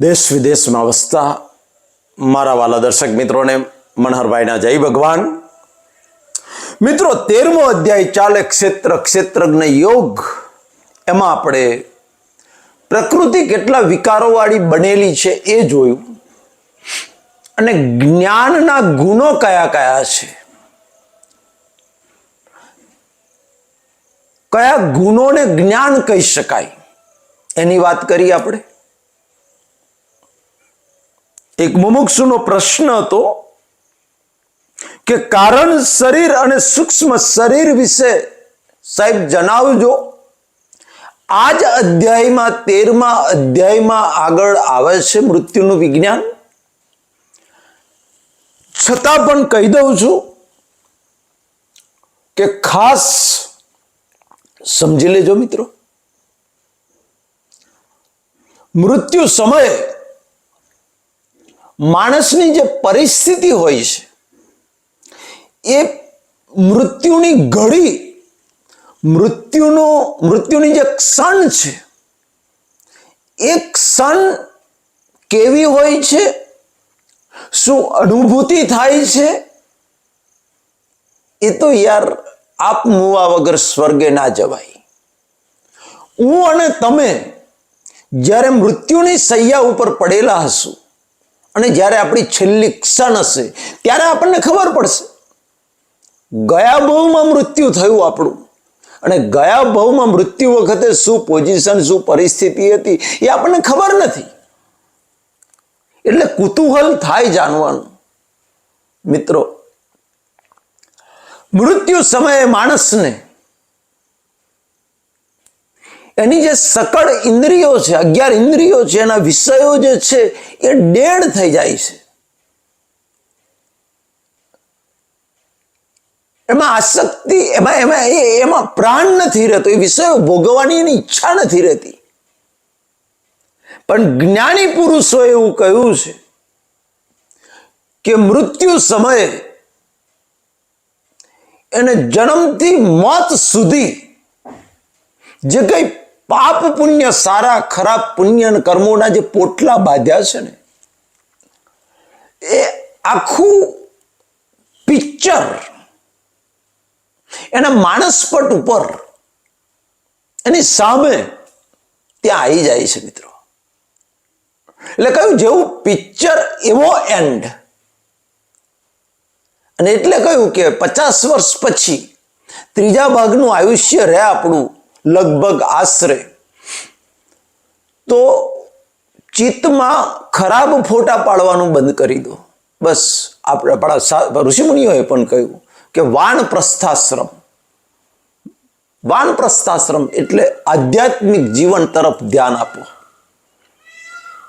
દેશ વિદેશમાં વસતા મારા વાલા દર્શક મિત્રોને મનહરભાઈના જય ભગવાન. મિત્રો, તેરમો અધ્યાય ચાલે ક્ષેત્ર, ક્ષેત્રજ્ઞ યોગ. એમાં આપણે પ્રકૃતિ કેટલા વિકારોવાળી બનેલી છે એ જોયું. અને જ્ઞાનના ગુણો કયા કયા છે? કયા ગુણોને જ્ઞાન કહી શકાય? એની વાત કરીએ આપણે. એક મુમુક્ષુનો પ્રશ્ન હતો કે કારણ શરીર અને સૂક્ષ્મ શરીર વિશે સાહેબ જણાવજો. આ જ અધ્યાયમાં તેરમા અધ્યાયમાં આગળ આવે છે મૃત્યુનું વિજ્ઞાન. છતાં પણ કહી દઉં છું કે ખાસ સમજી લેજો મિત્રો. મૃત્યુ સમયે માણસની જે પરિસ્થિતિ હોય છે, એ મૃત્યુની ઘડી, મૃત્યુનો, મૃત્યુની જે ક્ષણ છે, એ ક્ષણ કેવી હોય છે, શું અનુભૂતિ થાય છે, એ તો યાર આપ મુવા વગર સ્વર્ગે ના જવાય. હું અને તમે જ્યારે મૃત્યુની સૈયા ઉપર પડેલા હશું અને જ્યારે આપણી છેલ્લી ક્ષણ હશે, ત્યારે આપણને ખબર પડશે. ગયા બહુમાં મૃત્યુ થયું આપણું. અને ગયા બહુમાં મૃત્યુ વખતે શું પોઝિશન શું પરિસ્થિતિ હતી, એ આપણને ખબર નથી. એટલે કુતૂહલ થાય જાણવાનું. મિત્રો, મૃત્યુ સમયે માણસને એની જે સકળ ઇન્દ્રિયો છે, અગિયાર ઇન્દ્રિયો છે, એના વિષયો જે છે, એ ડેડ થઈ જાય છે. એમાં આસક્તિ, એમાં એમાં એ, એમાં પ્રાણ નથી રહેતો, એ વિષયો ભોગવવાની એની ઈચ્છા નથી રહેતી. પણ જ્ઞાની પુરુષો એવું કહ્યું છે કે મૃત્યુ સમયે એને જન્મથી મોત સુધી જે કઈ પાપ પુણ્ય, સારા, ખરાબ પુણ્ય કર્મોના જે પોટલા બાંધ્યા છે ને, એ આખું પિક્ચર એના માણસપટ ઉપર એની સામે ત્યાં આવી જાય છે મિત્રો. એટલે કહ્યું, જેવું પિક્ચર એવો એન્ડ અને એટલે કહ્યું કે પચાસ વર્ષ પછી ત્રીજા ભાગનું આયુષ્ય રહે આપણું. લગભગ આશરે. તો ચિત્તમાં ખરાબ ફોટા પાડવાનું બંધ કરી દો. બસ, આપણે આપણા ઋષિમુનિઓએ પણ કહ્યું કે વાન પ્રસ્થાશ્રમ. વાન પ્રસ્થાશ્રમ એટલે આધ્યાત્મિક જીવન તરફ ધ્યાન આપો.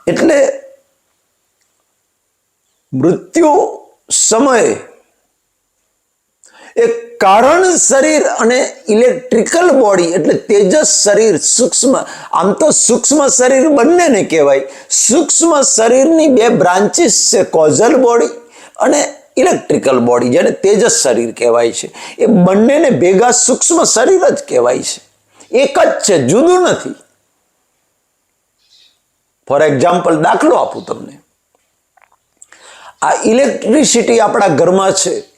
એટલે મૃત્યુ સમયે એક કારણ શરીર અને ઇલેક્ટ્રિકલ બોડી એટલે તેજસ શરીર, સૂક્ષ્મ. આમ તો સૂક્ષ્મ શરીર બંનેને કહેવાય. સૂક્ષ્મ શરીરની બે બ્રાન્ચીસ છે કોઝલ બોડી અને ઇલેક્ટ્રિકલ બોડી જેને તેજસ શરીર કહેવાય છે. એ બંનેને ભેગા સૂક્ષ્મ શરીર જ કહેવાય છે. એક જ છે, જુદું નથી. ફોર એક્ઝામ્પલ દાખલો આપું તમને. આ ઇલેક્ટ્રિસિટી આપણા ઘરમાં છે.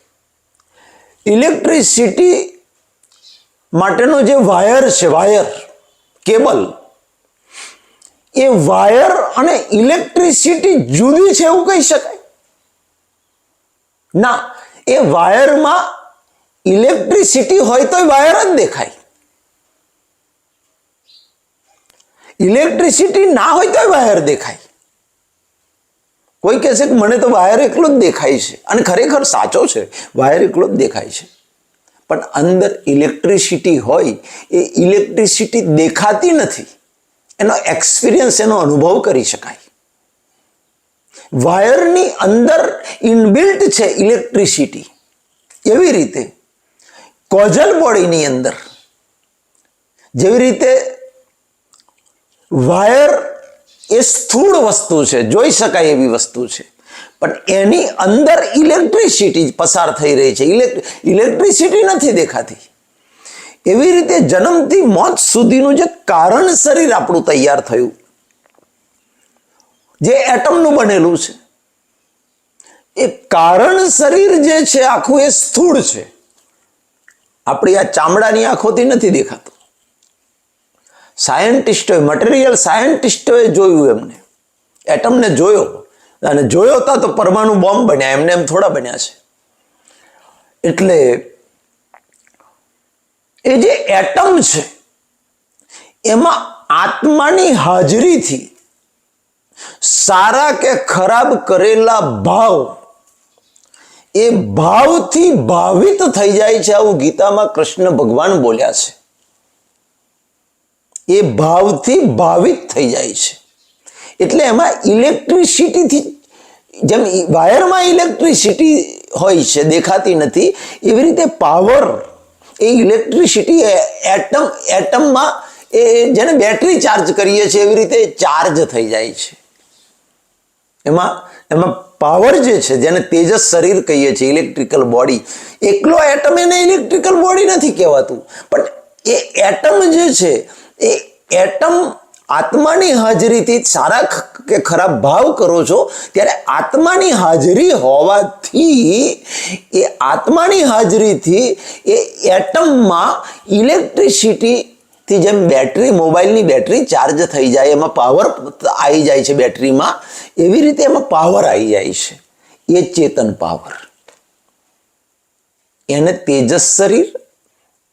ઇલેક્ટ્રિસિટી માટેનો જે વાયર છે, વાયર, કેબલ, એ વાયર અને ઇલેક્ટ્રિસિટી જુદી છે એવું કહી શકાય. ના, એ વાયરમાં ઇલેક્ટ્રિસિટી હોય તો વાયર જ દેખાય. ઇલેક્ટ્રિસિટી ના હોય તો વાયર દેખાય. કોઈ કહેશે કે મને તો વાયર એકલો જ દેખાય છે. અને ખરેખર સાચો છે, વાયર એકલો જ દેખાય છે. પણ અંદર ઇલેક્ટ્રિસિટી હોય, એ ઇલેક્ટ્રિસિટી દેખાતી નથી. એનો એક્સપિરિયન્સ, એનો અનુભવ કરી શકાય. વાયરની અંદર ઇનબિલ્ટ છે ઇલેક્ટ્રિસિટી. એવી રીતે કોઝલ બોડીની અંદર, જેવી રીતે વાયર એ સ્થૂળ વસ્તુ છે, જોઈ શકાય એવી વસ્તુ છે. પણ એની અંદર ઇલેક્ટ્રિસિટી પસાર થઈ રહી છે. ઇલેક્ટ્રિસિટી નથી દેખાતી. એવી રીતે જન્મથી મોત સુધીનું જે કારણ શરીર આપણું તૈયાર થયું. જે એટમનું બનેલું છે. એ કારણ શરીર જે છે, આખું એ સ્થૂળ છે. આપણી આ ચામડાની આંખોથી નથી દેખાતું. સાયન્ટિસ્ટોએ મટીરિયલ સાયન્ટિસ્ટોએ જોયું એમને. એટમને જોયો. અને જોયો હતા તો પરમાણુ બોમ્બ બન્યા, એમને એમ થોડા બન્યા છે. એટલે એ જે એટમ છે, એમાં આત્માની હાજરીથી સારા કે ખરાબ કરેલા ભાવ, એ ભાવથી ભાવિત થઈ જાય છે આવું ગીતામાં કૃષ્ણ ભગવાન બોલ્યા છે. એ ભાવથી ભાવિત થઈ જાય છે. એટલે એમાં ઇલેક્ટ્રિસિટીથી જેમ વાયરમાં ઇલેક્ટ્રિસિટી હોય છે, દેખાતી નથી, એવી રીતે પાવર એ ઇલેક્ટ્રિસિટી એટમ, એટમમાં એ જેને બેટરી ચાર્જ કરીએ છીએ, એવી રીતે ચાર્જ થઈ જાય છે. એમાં એમાં પાવર જે છે, જેને તેજસ શરીર કહીએ છીએ, ઇલેક્ટ્રિકલ બોડી, એકલો એટમ એને ઇલેક્ટ્રિકલ બોડી નથી કહેવાતું. પણ એ એટમ જે છે એ એટમ આત્માની હાજરીથી સારા કે ખરાબ ભાવ કરો છો, ત્યારે આત્માની હાજરી હોવાથી, એ આત્માની હાજરીથી એ એટમમાં ઇલેક્ટ્રિસિટી થી જેમ બેટરી, મોબાઈલની બેટરી ચાર્જ થઈ જાય, એમાં પાવર આવી જાય છે બેટરીમાં, એવી રીતે એમાં પાવર આવી જાય છે. એ ચેતન પાવર. એને તેજસ શરીર,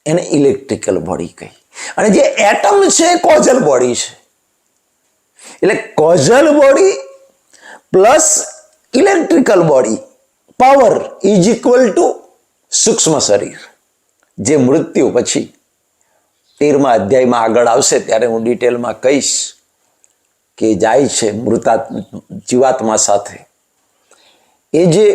એને ઇલેક્ટ્રિકલ બોડી કહી. અને જે એટમ છે એ કોઝલ બોડી છે. એટલે causal body plus electrical body power is equal to સૂક્ષ્મ શરીર. જે મૃત્યુ પછી તેરમા અધ્યાયમાં આગળ આવશે ત્યારે હું ડિટેલમાં કહીશ કે જાય છે મૃતાત્મા જીવાત્મા સાથે. એ જે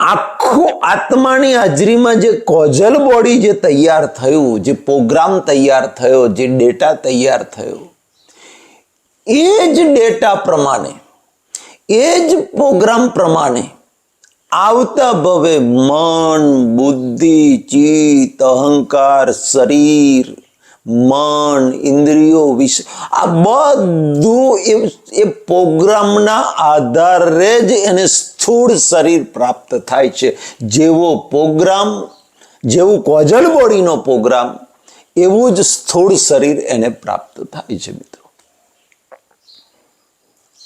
આખું આત્માની હાજરીમાં જે કોઝલ બોડી જે તૈયાર થયું, જે પ્રોગ્રામ તૈયાર થયો, જે ડેટા તૈયાર થયો, એ જ ડેટા પ્રમાણે, એ જ પ્રોગ્રામ પ્રમાણે આવતા ભવે મન, બુદ્ધિ, ચિત્ત, અહંકાર, શરીર મન ઇન્દ્રિયો વિશે આ બધું એ પ્રોગ્રામના આધારે જ એને સ્થૂળ શરીર પ્રાપ્ત થાય છે. જેવો પ્રોગ્રામ, જેવું કોજલ બોડીનો પ્રોગ્રામ, એવું જ સ્થૂળ શરીર એને પ્રાપ્ત થાય છે મિત્રો.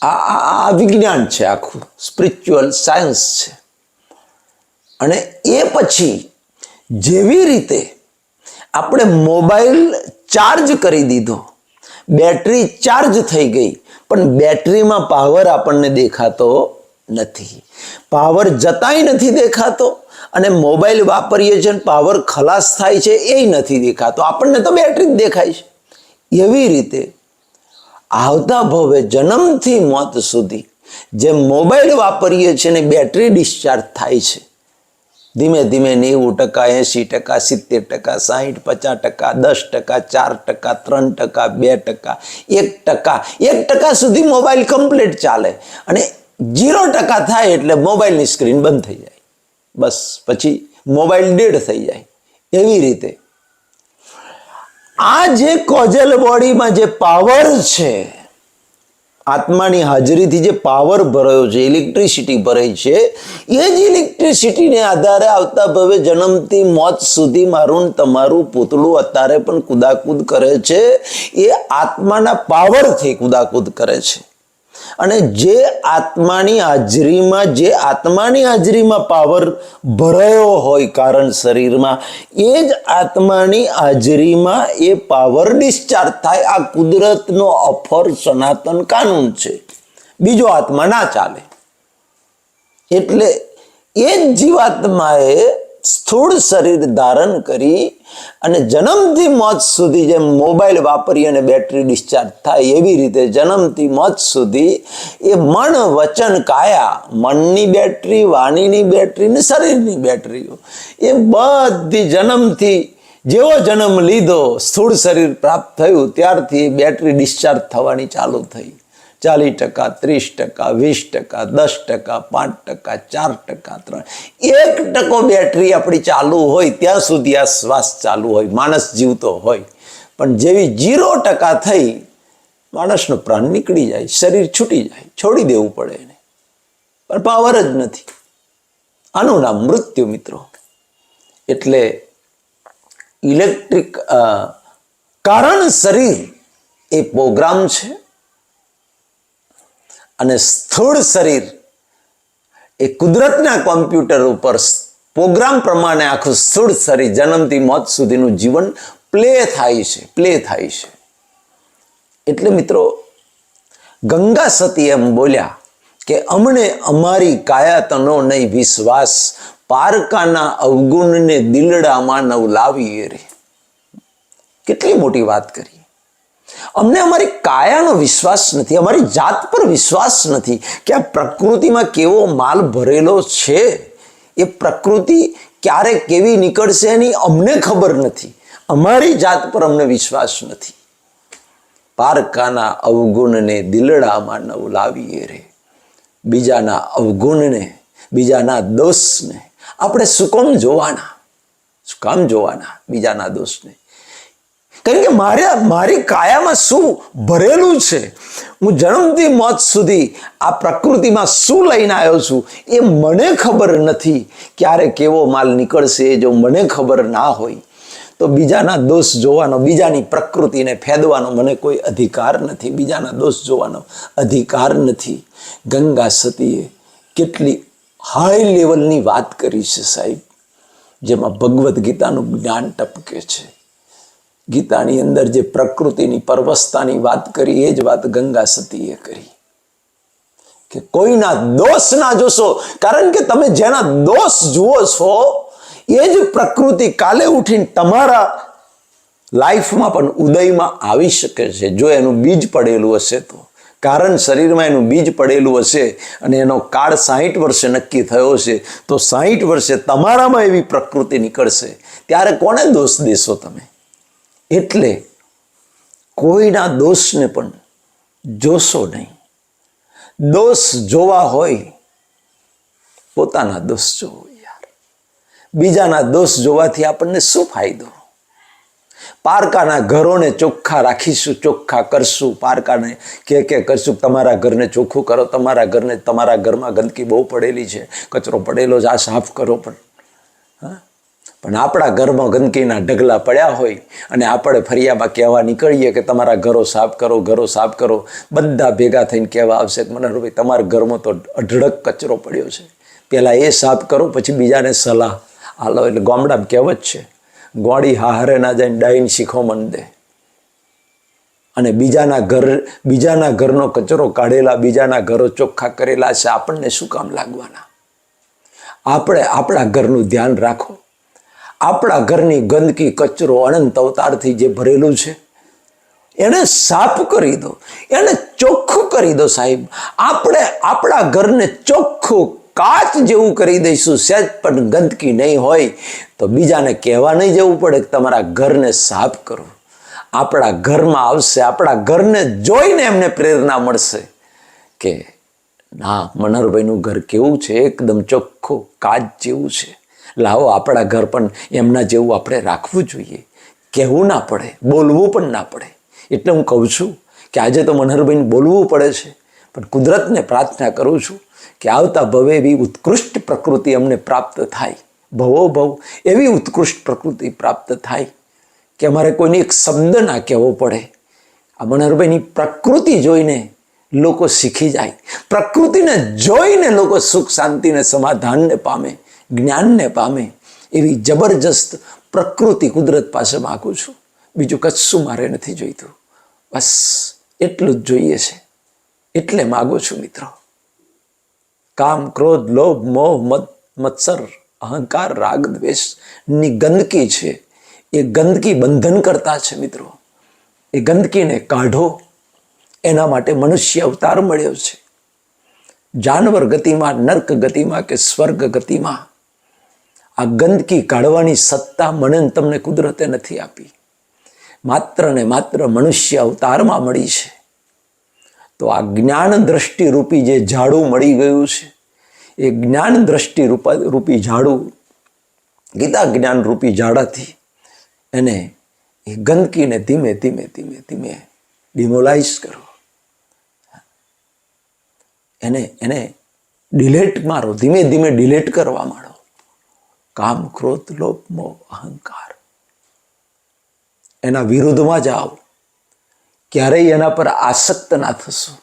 આ- આ વિજ્ઞાન છે આખું. સ્પિરિચ્યુઅલ સાયન્સ છે. અને એ પછી જેવી રીતે આપણે મોબાઈલ ચાર્જ કરી દીધો. બેટરી ચાર્જ થઈ ગઈ, પણ બેટરીમાં પાવર આપણને દેખાતો નથી. પાવર જતાય નથી દેખાતો અને મોબાઈલ વાપરીએ છીએ પાવર ખલાસ થાય છે એ નથી દેખાતો. આપણને તો બેટરી જ દેખાય છે. એવી રીતે આવતા ભવે જન્મથી મોત સુધી જે મોબાઈલ વાપરીએ છીએ ને બેટરી ડિસ્ચાર્જ થાય છે. ધીમે ધીમે નેવું ટકા, એંશી ટકા, સિત્તેર ટકા, સાહીઠ, પચાસ ટકા, દસ ટકા, ચાર ટકા, ત્રણ ટકા, બે ટકા, એક ટકા. એક ટકા સુધી મોબાઈલ કમ્પ્લીટ ચાલે. અને જીરો ટકા થાય એટલે મોબાઈલની સ્ક્રીન બંધ થઈ જાય. બસ, પછી મોબાઈલ ડેડ થઈ જાય. એવી રીતે. આ જે કોજલ બોડીમાં જે પાવર છે આત્માની હાજરીથી જે પાવર ભરાયો છે ઇલેક્ટ્રિસિટી ભરાઈ છે, એ જ ઇલેક્ટ્રિસિટીને આધારે આવતા ભવે જન્મથી મોત સુધી મારું તમારું પૂતળું અત્યારે પણ કુદાકૂદ કરે છે. એ આત્માના પાવરથી કુદાકૂદ કરે છે. અને જે આત્માની હાજરીમાં, જે આત્માની હાજરીમાં પાવર ભરાયો હોય કારણ શરીરમાં, એ જ આત્માની હાજરીમાં એ પાવર ડિસ્ચાર્જ થાય. આ કુદરતનો અફર સનાતન કાનૂન છે. બીજો આત્મા ના ચાલે. એટલે એ જ જીવાત્માએ સ્થૂળ શરીર ધારણ કરી અને જન્મથી મોત સુધી જેમ મોબાઈલ વાપરી અને બેટરી ડિસ્ચાર્જ થાય એવી રીતે જન્મથી મોત સુધી એ મન વચન કાયા. મનની બેટરી, વાણીની બેટરી ને શરીરની બેટરીઓ. એ બધી જન્મથી જેવો જન્મ લીધો, સ્થૂળ શરીર પ્રાપ્ત થયું, ત્યારથી બેટરી ડિસ્ચાર્જ થવાની ચાલુ થઈ. ચાલીસ ટકા, ત્રીસ ટકા, વીસ ટકા, દસ ટકા, પાંચ ટકા, ચાર ટકા, ત્રણ એક ટકો બેટરી આપણી ચાલુ હોય, ત્યાં સુધી આ શ્વાસ ચાલુ હોય, માણસ જીવતો હોય. પણ જેવી જીરો ટકા થઈ, માણસનો પ્રાણ નીકળી જાય, શરીર છૂટી જાય, છોડી દેવું પડે એને. પણ પાવર જ નથી. આનું નામ મૃત્યુ, મિત્રો. એટલે ઇલેક્ટ્રિક કારણ શરીર એ પ્રોગ્રામ છે. અને સ્થૂળ શરીર એ કુદરતના કોમ્પ્યુટર ઉપર પ્રોગ્રામ પ્રમાણે આખું સ્થૂળ શરીર જન્મથી મોત સુધીનું જીવન પ્લે થાય છે, પ્લે થાય છે. એટલે મિત્રો, ગંગા સતી એમ બોલ્યા કે અમને અમારી કાયાતનો નહીં વિશ્વાસ, પારકાના અવગુણને દિલડામાં નવ લાવીએ રે. કેટલી મોટી વાત કરી. અમને અમારી કાયાનો વિશ્વાસ નથી, અમારી જાત પર વિશ્વાસ નથી કે આ પ્રકૃતિમાં કેવો માલ ભરેલો છે. એ પ્રકૃતિ ક્યારે કેવી નીકળશે એની અમને ખબર નથી. અમારી જાત પર અમને વિશ્વાસ નથી. પારકાના અવગુણને દિલડામાં નવ લાવીએ રે. બીજાના અવગુણને, બીજાના દોષને આપણે સુકમ જોવાના? સુકામ કામ જોવાના બીજાના દોષને? કારણ કે મારે મારી કાયામાં શું ભરેલું છે? હું જન્મથી મોત સુધી આ પ્રકૃતિમાં શું લઈને આવ્યો છું એ મને ખબર નથી ક્યારે કેવો માલ નીકળશે જો મને ખબર ના હોય. તો બીજાના દોષ જોવાનો, બીજાની પ્રકૃતિને ફેદવાનો મને કોઈ અધિકાર નથી. બીજાના દોષ જોવાનો અધિકાર નથી. ગંગા સતીએ કેટલી હાઈ લેવલની વાત કરી છે સાહેબ, જેમાં ભગવદ્ ગીતાનું જ્ઞાન ટપકે છે. ગીતાની અંદર જે પ્રકૃતિની પરવસ્તાની વાત કરી, એ જ વાત ગંગા સતીએ કરી. કે કોઈના દોષ ના જોશો, કારણ કે તમે જેના દોષ જુઓ છો, એ જ પ્રકૃતિ કાલે ઉઠીને તમારા લાઈફમાં પણ ઉદયમાં આવી શકે છે. જો એનું બીજ પડેલું હશે તો. કારણ શરીરમાં એનું બીજ પડેલું હશે અને એનો કાળ સાહીઠ વર્ષે નક્કી થયો છે, તો સાહીઠ વર્ષે તમારામાં એવી પ્રકૃતિ નીકળશે. ત્યારે કોને દોષ દેશો તમે? એટલે કોઈના દોષને પણ જોશો નહીં. દોષ જોવા હોય, પોતાના દોષ જોવો યાર. બીજાના દોષ જોવાથી આપણને શું ફાયદો? પારકાના ઘરોને ચોખ્ખા રાખીશું, ચોખ્ખા કરશું. પારકાને કે કે કરશું, તમારા ઘરને ચોખ્ખું કરો, તમારા ઘરને તમારા ઘરમાં ગંદકી બહુ પડેલી છે. કચરો પડેલો જ આ સાફ કરો પણ. હા? પણ આપણા ઘરમાં ગંદકીના ઢગલા પડ્યા હોય અને આપણે ફરિયામાં કહેવા નીકળીએ કે તમારા ઘરો સાફ કરો, ઘરો સાફ કરો, બધા ભેગા થઈને કહેવા આવશે કે મનોહરભાઈ તમારા ઘરમાં તો અઢળક કચરો પડ્યો છે. પહેલાં એ સાફ કરો, પછી બીજાને સલાહ. હાલો એટલે ગામડામાં કહેવત છે, ગોળી હારે ના જાય ડાઈન શીખો મન દે. અને બીજાના ઘર, બીજાના ઘરનો કચરો કાઢેલા, બીજાના ઘરો ચોખ્ખા કરેલા છે, આપણને શું કામ લાગવાના? આપણે આપણા ઘરનું ધ્યાન રાખો. આપણા ઘરની ગંદકી, કચરો, અનંત અવતારથી જે ભરેલું છે, એને સાફ કરી દો. એને ચોખ્ખું કરી દો સાહેબ. આપણે આપણા ઘરને ચોખ્ખું કાચ જેવું કરી દઈશું સહેજ પણ ગંદકી નહીં હોય તો બીજાને કહેવા નહીં જવું પડે કે તમારા ઘરને સાફ કરો. આપણા ઘરમાં આવશે, આપણા ઘરને જોઈને એમને પ્રેરણા મળશે કે, ના મનહરભાઈનું ઘર કેવું છે? એકદમ ચોખ્ખું કાચ જેવું છે. લાવો, આપણા ઘર પણ એમના જેવું આપણે રાખવું જોઈએ. કહેવું ના પડે, બોલવું પણ ના પડે. એટલે હું કહું છું કે આજે તો મનહરભાઈને બોલવું પડે છે, પણ કુદરતને પ્રાર્થના કરું છું કે આવતા ભવે એવી ઉત્કૃષ્ટ પ્રકૃતિ અમને પ્રાપ્ત થાય. ભવો ભવ, એવી ઉત્કૃષ્ટ પ્રકૃતિ પ્રાપ્ત થાય કે અમારે કોઈને એક શબ્દ ના કહેવો પડે. આ મનહરભાઈની પ્રકૃતિ જોઈને લોકો શીખી જાય. પ્રકૃતિને જોઈને લોકો સુખ શાંતિને સમાધાનને પામે. જ્ઞાનને પામે એવી જબરજસ્ત પ્રકૃતિ કુદરત પાસે માગું છું. બીજું કશું મારે નથી જોઈતું. બસ એટલું જ જોઈએ છે. એટલે માગું છું મિત્રો. કામ, ક્રોધ, લોભ, મોહ મત મત્સર, અહંકાર, રાગ દ્વેષની ગંદકી છે. એ ગંદકી બંધન કરતા છે મિત્રો. એ ગંદકીને કાઢો. એના માટે મનુષ્ય અવતાર મળ્યો છે. જાનવર ગતિમાં, નર્ક ગતિમાં કે સ્વર્ગ ગતિમાં આ ગંદકી કાઢવાની સત્તા મને તમને કુદરતે નથી આપી. માત્ર ને માત્ર મનુષ્ય અવતારમાં મળી છે. તો આ જ્ઞાન દ્રષ્ટિરૂપી જે ઝાડું મળી ગયું છે, એ જ્ઞાન દ્રષ્ટિ રૂપા ઝાડું, ગીતા જ્ઞાન રૂપી ઝાડાથી એને એ ગંદકીને ધીમે ધીમે ધીમે ધીમે ડિમોલાઇઝ કરો. એને એને ડિલેટ મારો, ધીમે ધીમે ડિલેટ કરવા માંડો. કામ, ક્રોધ, લોભ, મોહ, અહંકાર. એના વિરુદ્ધમાં જાઓ. ક્યારેય એના પર આસક્ત ના થશો.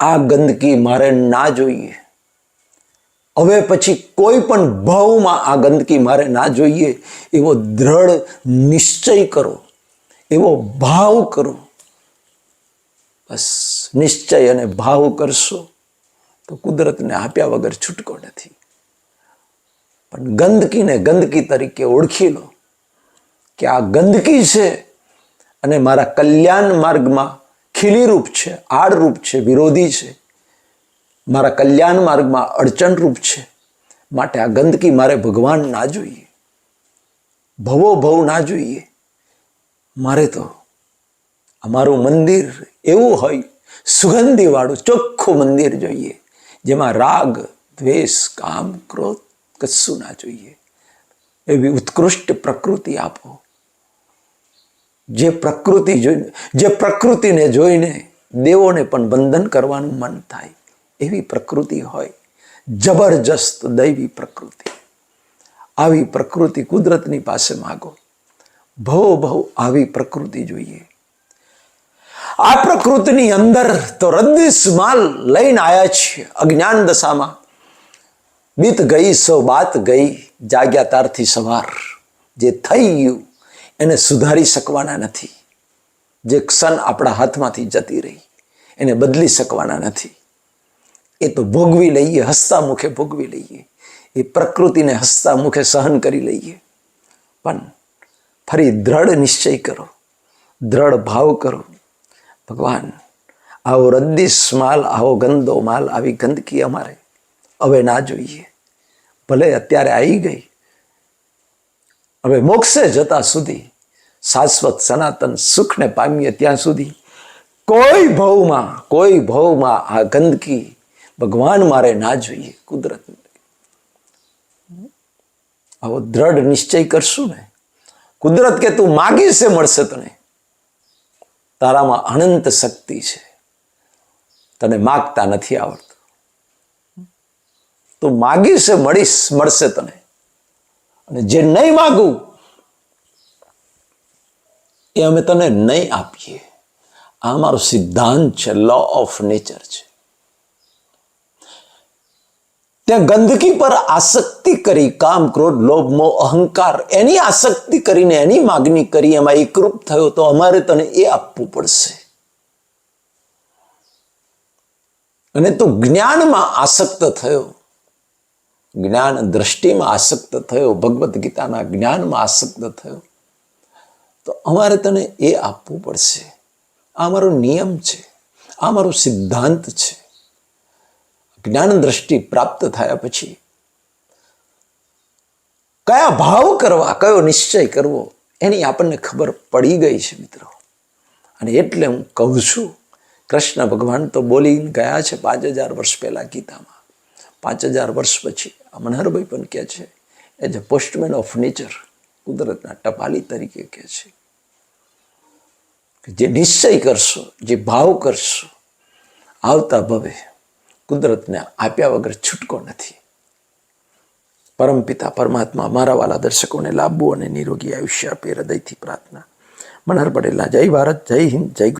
આ ગંદકી મારે ના જોઈએ. હવે પછી કોઈ પણ ભાવમાં આ ગંદકી મારે ના જોઈએ, એવો દ્રઢ નિશ્ચય કરો. એવો ભાવ કરો. બસ, નિશ્ચય અને ભાવ કરશો તો કુદરતને આપ્યા વગર છૂટકો નથી. પણ ગંદકીને ગંદકી તરીકે ઓળખી લો કે આ ગંદકી છે અને મારા કલ્યાણ માર્ગમાં ખીલીરૂપ છે, આડરૂપ છે, વિરોધી છે. મારા કલ્યાણ માર્ગમાં અડચણરૂપ છે. માટે આ ગંદકી મારે ભગવાન ના જોઈએ. ભવો ભવ ના જોઈએ. મારે તો અમારું મંદિર એવું હોય, સુગંધીવાળું ચોખ્ખું મંદિર જોઈએ, જેમાં રાગ, દ્વેષ, કામ, ક્રોધ કશું ના જોઈએ. એવી ઉત્કૃષ્ટ પ્રકૃતિ આપો. જે પ્રકૃતિ જોઈને, જે પ્રકૃતિને જોઈને દેવોને પણ બંધન કરવાનું મન થાય, એવી પ્રકૃતિ હોય. જબરજસ્ત દૈવી પ્રકૃતિ. આવી પ્રકૃતિ કુદરતની પાસે માગો. ભવ ભવ આવી પ્રકૃતિ જોઈએ. આ પ્રકૃતિની અંદર તો રદ્દીસ માલ લઈને આવ્યા છીએ અજ્ઞાન દશામાં. બીત ગઈ સો બાત ગઈ જાગ્યા તારથી સવાર. જે થઈ ગયું, એને સુધારી શકવાના નથી. જે ક્ષણ આપણા હાથમાંથી જતી રહી, એને બદલી શકવાના નથી. એ તો ભોગવી લઈએ હસતા મુખે ભોગવી લઈએ. એ પ્રકૃતિને હસતા મુખે સહન કરી લઈએ. પણ ફરી દ્રઢ નિશ્ચય કરો, દ્રઢ ભાવ કરો. ભગવાન, આવો રદ્દીશ માલ આવો ગંદો માલ, આવી ગંદકી અમારે હવે ના જોઈએ. ભલે અત્યારે આવી ગઈ. હવે મોક્ષે જતા સુધી શાશ્વત સનાતન સુખને પામીએ ત્યાં સુધી કોઈ ભવમાં કોઈ ભવમાં આ ગંદકી ભગવાન મારે ના જોઈએ, કુદરત આવો દ્રઢ નિશ્ચય કરશું ને. કુદરત કે તું માગીશ મળશે તને. તારામાં અનંત શક્તિ છે. તને માગતા નથી આવડતું. તું માગીશ મળીશ, મળશે તને. અને જે નહીં માગું, એ અમે તને નહીં આપીએ. આ મારો સિદ્ધાંત છે લો ઓફ નેચર છે. ત્યાં ગંદકી પર આસક્તિ કરી, કામ, ક્રોધ, લોભ, મોહ, અહંકાર, એની આસક્તિ કરીને, એની માગણી કરી, એમાં એકરૂપ થયો તો અમારે તને એ આપવું પડશે. અને તું જ્ઞાનમાં આસક્ત થયો જ્ઞાન દ્રષ્ટિમાં આસક્ત થયો, ભગવદ્ ગીતાના જ્ઞાનમાં આસક્ત થયો. તો અમારે તને એ આપવું પડશે. આ મારો નિયમ છે. આ મારો સિદ્ધાંત છે. જ્ઞાન દ્રષ્ટિ પ્રાપ્ત થયા પછી કયા ભાવ કરવા, કયો નિશ્ચય કરવો, એની આપણને ખબર પડી ગઈ છે મિત્રો. અને એટલે હું કહું છું, કૃષ્ણ ભગવાન તો બોલીને ગયા છે પાંચ હજાર વર્ષ પહેલાં ગીતામાં. પાંચ હજાર વર્ષ પછી આ મનહરભાઈ પણ કહે છે as a postman of nature કુદરતના ટપાલી તરીકે કહે છે જે નિશ્ચય કરશો, જે ભાવ કરશો, આવતા ભવે કુદરતને આપ્યા વગર છૂટકો નથી. પરમપિતા પરમાત્મા મારા વાલા દર્શકોને લાંબુ અને નિરોગી આયુષ્ય આપે હૃદયથી પ્રાર્થના. મનહર પટેલના જય ભારત, જય હિન્દ, જય